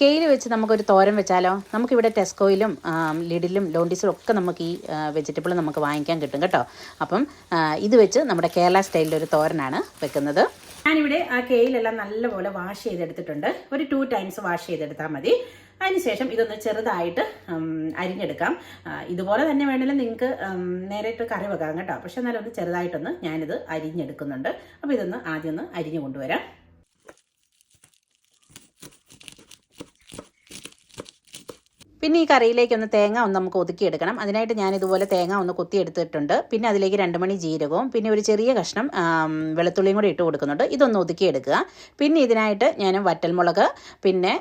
കെയിൽ വെച്ച് നമുക്കൊരു തോരൻ വെച്ചാലോ? നമുക്കിവിടെ ടെസ്കോയിലും ലിഡിലും ലോണ്ടീസിലും ഒക്കെ നമുക്ക് ഈ വെജിറ്റബിൾ നമുക്ക് വാങ്ങിക്കാൻ കിട്ടും കേട്ടോ. അപ്പം ഇത് വെച്ച് നമ്മുടെ കേരള സ്റ്റൈലിൽ ഒരു തോരനാണ് വെക്കുന്നത്. ഞാനിവിടെ ആ കെയിലെല്ലാം നല്ലപോലെ വാഷ് ചെയ്തെടുത്തിട്ടുണ്ട്. ഒരു ടു ടൈംസ് വാഷ് ചെയ്തെടുത്താൽ മതി. അതിനുശേഷം ഇതൊന്ന് ചെറുതായിട്ട് അരിഞ്ഞെടുക്കാം. ഇതുപോലെ തന്നെ വേണമെങ്കിൽ നിങ്ങൾക്ക് നേരിട്ട് കറി വെക്കാം കേട്ടോ. പക്ഷെ എന്നാലും ഒന്ന് ചെറുതായിട്ടൊന്ന് ഞാനിത് അരിഞ്ഞെടുക്കുന്നുണ്ട്. അപ്പോൾ ഇതൊന്ന് ആദ്യം ഒന്ന് അരിഞ്ഞു കൊണ്ടുവരാം. പിന്നെ ഈ കറിയിലേക്ക് ഒന്ന് തേങ്ങ ഒന്ന് നമുക്ക് ഒതുക്കിയെടുക്കണം അതിനായിട്ട് ഞാൻ ഇതുപോലെ തേങ്ങ ഒന്ന് കൊത്തിയെടുത്തിട്ടുണ്ട് പിന്നെ അതിലേക്ക് രണ്ട് മണി ജീരകവും പിന്നെ ഒരു ചെറിയ കഷ്ണം വെളുത്തുള്ളിയും കൂടി ഇട്ട് കൊടുക്കുന്നുണ്ട്. ഇതൊന്ന് ഒതുക്കിയെടുക്കുക പിന്നെ ഇതിനായിട്ട് ഞാൻ വറ്റൽമുളക് പിന്നെ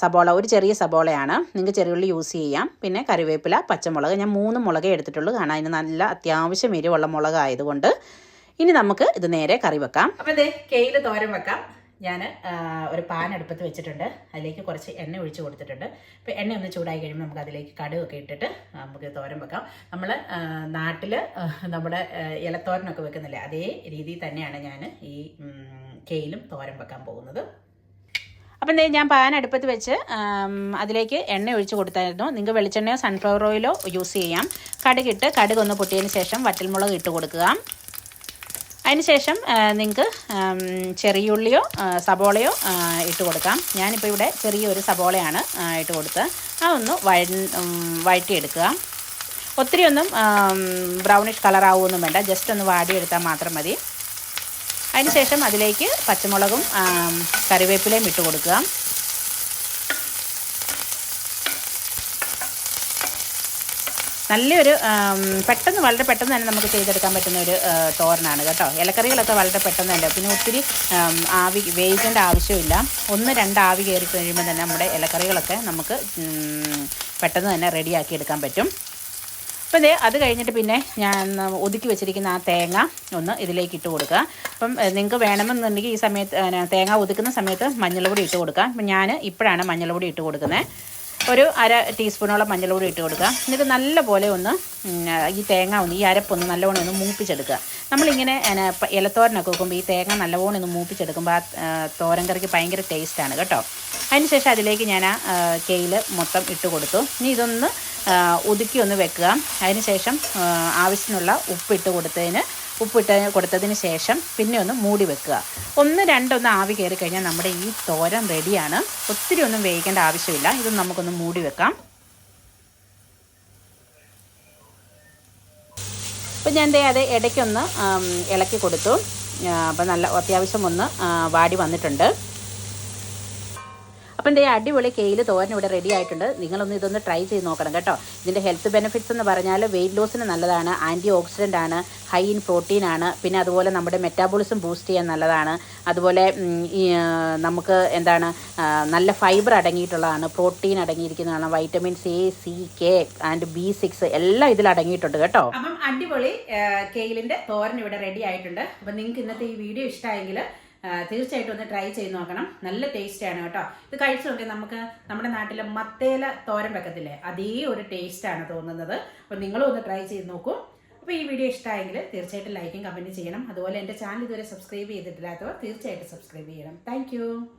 സബോള ഒരു ചെറിയ സബോളയാണ് നിങ്ങൾക്ക് ചെറിയുള്ളി യൂസ് ചെയ്യാം. പിന്നെ കറിവേപ്പില പച്ചമുളക് ഞാൻ മൂന്ന് മുളകേ എടുത്തിട്ടുള്ളൂ. കാരണം അതിന് നല്ല അത്യാവശ്യം എരിവുള്ള മുളകായതുകൊണ്ട്. ഇനി നമുക്ക് ഇത് നേരെ കറി വെക്കാം. അപ്പോൾ അതെ കെയിൽ തോരം വെക്കാം. ഞാൻ ഒരു പാൻ അടുപ്പത്ത് വെച്ചിട്ടുണ്ട്. അതിലേക്ക് കുറച്ച് എണ്ണ ഒഴിച്ച് കൊടുത്തിട്ടുണ്ട്. ഇപ്പോൾ എണ്ണ ഒന്ന് ചൂടായി കഴിയുമ്പോൾ നമുക്ക് അതിലേക്ക് കടുകൊക്കെ ഇട്ടിട്ട് നമുക്ക് തോരൻ വെക്കാം. നമ്മൾ നാട്ടിൽ നമ്മുടെ ഇലത്തോരനൊക്കെ വെക്കുന്നില്ലേ അതേ രീതിയിൽ തന്നെയാണ് ഞാൻ ഈ കെയിലും തോരൻ വെക്കാൻ പോകുന്നത്. അപ്പം ദേ ഞാൻ പാൻ അടുപ്പത്ത് വെച്ച് അതിലേക്ക് എണ്ണ ഒഴിച്ച് കൊടുത്തായിരുന്നു. നിങ്ങൾക്ക് വെളിച്ചെണ്ണയോ സൺഫ്ലവർ ഓയിലോ യൂസ് ചെയ്യാം. കടുകിട്ട് കടുക് ഒന്ന് പൊട്ടിയതിന് ശേഷം വറ്റൽമുളക് ഇട്ട് കൊടുക്കുക. അതിനുശേഷം നിങ്ങൾക്ക് ചെറിയുള്ളിയോ സബോളയോ ഇട്ട് കൊടുക്കാം. ഞാനിപ്പോൾ ഇവിടെ ചെറിയൊരു സബോളയാണ് ഇട്ട് കൊടുത്ത് അതൊന്ന് വഴ വഴറ്റിയെടുക്കുക. ഒത്തിരി ഒന്നും ബ്രൗണിഷ് കളർ ആവുമൊന്നും വേണ്ട. ജസ്റ്റ് ഒന്ന് വാടിയെടുത്താൽ മാത്രം മതി. അതിനുശേഷം അതിലേക്ക് പച്ചമുളകും കറിവേപ്പിലയും ഇട്ട് കൊടുക്കുക. നല്ലൊരു പെട്ടെന്ന് വളരെ പെട്ടെന്ന് തന്നെ നമുക്ക് ചെയ്തെടുക്കാൻ പറ്റുന്ന ഒരു തോരനാണ് കേട്ടോ. ഇലക്കറികളൊക്കെ വളരെ പെട്ടെന്ന് തന്നെ പിന്നെ ഒത്തിരി ആവി വേവിക്കേണ്ട ആവശ്യമില്ല. ഒന്ന് രണ്ട് ആവി കയറി കഴിയുമ്പോൾ തന്നെ നമ്മുടെ ഇലക്കറികളൊക്കെ നമുക്ക് പെട്ടെന്ന് തന്നെ റെഡിയാക്കി എടുക്കാൻ പറ്റും. അപ്പം ഇതേ അത് കഴിഞ്ഞിട്ട് പിന്നെ ഞാൻ ഒതുക്കി വെച്ചിരിക്കുന്ന ആ തേങ്ങ ഒന്ന് ഇതിലേക്ക് ഇട്ട് കൊടുക്കുക. അപ്പം നിങ്ങൾക്ക് വേണമെന്നുണ്ടെങ്കിൽ ഈ സമയത്ത് തേങ്ങ ഒതുക്കുന്ന സമയത്ത് മഞ്ഞൾപ്പൊടി ഇട്ട് കൊടുക്കുക. അപ്പം ഞാൻ ഇപ്പോഴാണ് മഞ്ഞൾപ്പൊടി ഇട്ട് കൊടുക്കുന്നത്. ഒരു അര ടീസ്പൂണോളം മഞ്ഞൾപ്പൊടി ഇട്ട് കൊടുക്കുക. എന്നിട്ട് നല്ലപോലെ ഒന്ന് ഈ തേങ്ങ ഒന്ന് ഈ അരപ്പൊന്ന് നല്ലവണ്ണം ഒന്ന് മൂപ്പിച്ചെടുക്കുക. നമ്മളിങ്ങനെ ഇലത്തോരനൊക്കെ വെക്കുമ്പോൾ ഈ തേങ്ങ നല്ലവണ്ണം ഒന്ന് മൂപ്പിച്ചെടുക്കുമ്പോൾ ആ തോരൻ കറിക്ക് ഭയങ്കര ടേസ്റ്റാണ് കേട്ടോ. അതിനുശേഷം അതിലേക്ക് ഞാൻ ആ കെയിൽ മൊത്തം ഇട്ട് കൊടുത്തു. ഇനി ഇതൊന്ന് ഒതുക്കി ഒന്ന് വെക്കുക. അതിനുശേഷം ആവശ്യത്തിനുള്ള ഉപ്പ് ഇട്ട് കൊടുത്തതിന് ഉപ്പിട്ട് കൊടുത്തതിന് ശേഷം പിന്നെ ഒന്ന് മൂടി വെക്കുക. ഒന്ന് രണ്ടൊന്ന് ആവി കയറി കഴിഞ്ഞാൽ നമ്മുടെ ഈ തോരൻ റെഡിയാണ്. ഒത്തിരി ഒന്നും വേവിക്കേണ്ട ആവശ്യമില്ല. ഇത് നമുക്കൊന്ന് മൂടി വെക്കാം. അപ്പം ഞാൻ ദേ അത് ഇടയ്ക്കൊന്ന് ഇളക്കി കൊടുത്തു. അപ്പം നല്ല അത്യാവശ്യം ഒന്ന് വാടി വന്നിട്ടുണ്ട്. അപ്പം എന്റെ അടിപൊളി കെയിൽ തോരൻ ഇവിടെ റെഡി ആയിട്ടുണ്ട്. നിങ്ങളൊന്ന് ഇതൊന്ന് ട്രൈ ചെയ്ത് നോക്കണം കേട്ടോ. ഇതിന്റെ ഹെൽത്ത് ബെനിഫിറ്റ്സ് എന്ന് പറഞ്ഞാൽ വെയിറ്റ് ലോസിന് നല്ലതാണ് ആന്റി ഓക്സിഡന്റ് ആണ് ഹൈ ഇൻ പ്രോട്ടീൻ ആണ് പിന്നെ അതുപോലെ നമ്മുടെ മെറ്റാബോളിസം ബൂസ്റ്റ് ചെയ്യാൻ നല്ലതാണ്. അതുപോലെ നമുക്ക് എന്താണ് നല്ല ഫൈബർ അടങ്ങിയിട്ടുള്ളതാണ് protein അടങ്ങിയിരിക്കുന്നതാണ് vitamin C C K and B six എല്ലാം ഇതിൽ അടങ്ങിയിട്ടുണ്ട് കേട്ടോ. അപ്പം അടിപൊളി കെയിലിന്റെ തോരൻ ഇവിടെ റെഡി ആയിട്ടുണ്ട്. അപ്പം നിങ്ങൾക്ക് ഇന്നത്തെ ഈ വീഡിയോ ഇഷ്ടമായെങ്കിൽ തീർച്ചയായിട്ടും ഒന്ന് ട്രൈ ചെയ്ത് നോക്കണം. നല്ല ടേസ്റ്റ് ആണ് കേട്ടോ. ഇത് കഴിച്ചു നോക്കി നമുക്ക് നമ്മുടെ നാട്ടിലെ മത്തേല തോരൻ വെക്കത്തില്ലേ? അതേ ഒരു ടേസ്റ്റ് ആണ് തോന്നുന്നത്. അപ്പോൾ നിങ്ങളും ഒന്ന് ട്രൈ ചെയ്ത് നോക്കൂ. അപ്പോൾ ഈ വീഡിയോ ഇഷ്ടമായെങ്കിൽ തീർച്ചയായിട്ടും ലൈക്കും കമന്റ് ചെയ്യണം. അതുപോലെ എന്റെ ചാനൽ ഇതുവരെ സബ്സ്ക്രൈബ് ചെയ്തിട്ടില്ലാത്തവർ തീർച്ചയായിട്ടും സബ്സ്ക്രൈബ് ചെയ്യണം. താങ്ക്